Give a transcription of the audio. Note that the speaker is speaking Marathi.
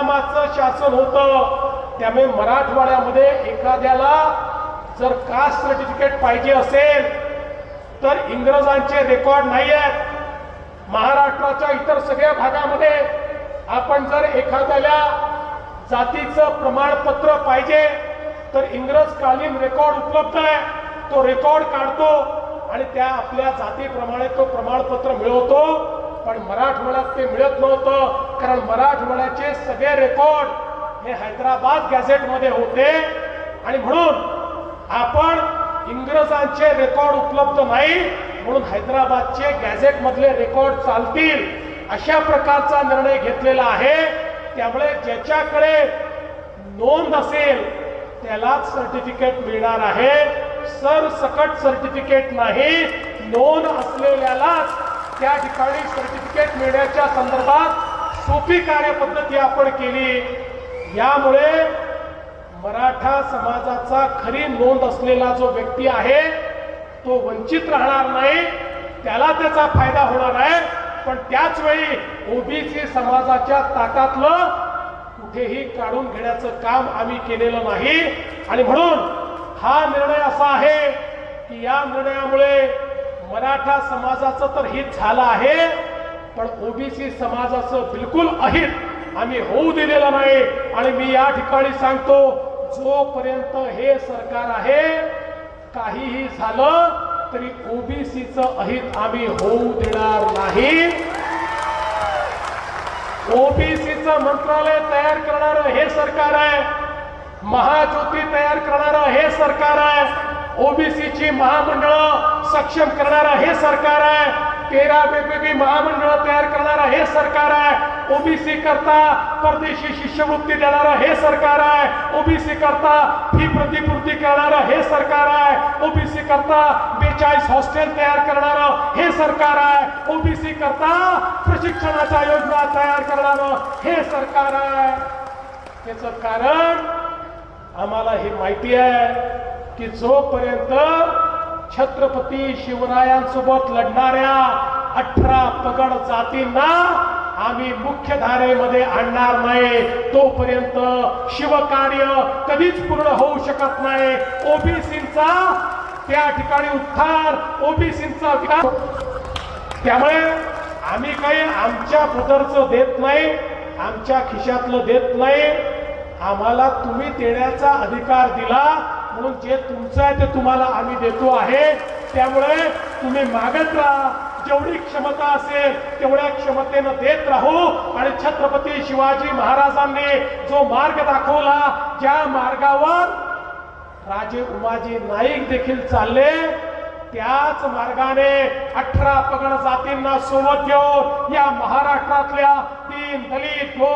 नामाचं शासन होतं त्यामुळे मराठवाड्यामध्ये एखाद्याला जर कास्ट सर्टिफिकेट पाहिजे असेल तर इंग्रजांचे रेकॉर्ड नाही आहेत. महाराष्ट्राच्या इतर सगळ्या भागामध्ये आपण जर एखाद्याला जातीचं प्रमाणपत्र पाहिजे तर इंग्रजकालीन रेकॉर्ड उपलब्ध आहे. तो रेकॉर्ड काढतो आणि त्या आपल्या जातीप्रमाणे तो प्रमाणपत्र मिळवतो. पण मराठवाड्यात ते मिळत नव्हतं कारण मराठवाड्याचे सगळे रेकॉर्ड हे हैदराबाद गॅझेटमध्ये होते. आणि म्हणून आपण इंग्रजांचे रेकॉर्ड उपलब्ध नाही म्हणून हैदराबादचे गॅझेट मधले रेकॉर्ड चालतील अशा प्रकारचा निर्णय घेतलेला आहे. त्यामुळे ज्याच्याकडे नोंद असेल त्यालाच सर्टिफिकेट मिळणार आहे. सरसकट सर्टिफिकेट नाही नोंद असलेल्यालाच त्या ठिकाणी सर्टिफिकेट मिळण्याच्या संदर्भात सोपी कार्यपद्धती आपण केली. यामुळे मराठा समाजाचा खरी नोंद असलेला जो व्यक्ती आहे तो वंचित राहणार नाही त्याला त्याचा फायदा होणार आहे. पण त्याच वेळी ओबीसी समाजाच्या ताटातलं कुठेही काढून घेण्याचं काम आम्ही केलेलं नाही. आणि म्हणून हा निर्णय असा आहे की या निर्णयामुळे मराठा समाजाचं तर हित झालं आहे पण ओबीसी समाजाचं बिलकुल अहित आम्ही होऊ दिलेलं नाही. आणि मी या ठिकाणी सांगतो जोपर्यंत हे सरकार आहे काहीही झालं तरी ओबीसीचं अहित आम्ही होऊ देणार नाही. ओबीसीचं मंत्रालय तयार करणारं हे सरकार आहे. महाज्योती तयार करणारं हे सरकार आहे. ओबीसीची महामंडळं सक्षम करणारं हे सरकार आहे. तेरा वेगवेगळी महामंडळं तयार करणारं हे सरकार आहे. ओबीसी करता परदेशी शिष्यवृत्ती देणारं हे सरकार आहे. ओबीसी करता फी प्रतिपूर्ती करणारं हे सरकार आहे. ओबीसी करता बेचाळीस हॉस्टेल तयार करणारं हे सरकार आहे. ओबीसी करता प्रशिक्षणाच्या योजना तयार करणारं हे सरकार आहे. त्याचं कारण आम्हाला हे माहिती आहे. की जोपर्यंत छत्रपती शिवरायांसोबत लढणाऱ्या अठरा पगड जातींना आम्ही मुख्य धारेमध्ये आणणार नाही तोपर्यंत शिवकार्य कधीच पूर्ण होऊ शकत नाही. ओबीसीचा त्या ठिकाणी उत्थान ओबीसीचा विकास. त्यामुळे आम्ही काही आमच्या पदरचं देत नाही आमच्या खिशातलं देत नाही. आम्हाला तुम्ही देण्याचा अधिकार दिला म्हणून जे तुमचं आहे ते तुम्हाला आम्ही देतो आहे. त्यामुळे तुम्ही मागत राहा. जेवढी क्षमता असेल तेवढ्या क्षमतेनं देत राहू. आणि छत्रपती शिवाजी महाराजांनी जो मार्ग दाखवला ज्या मार्गावर राजे उमाजी नाईक देखील चालले त्याच मार्गाने अठरा पगड जातींना सोबत घेऊन या महाराष्ट्रातल्या तीन दलित दोन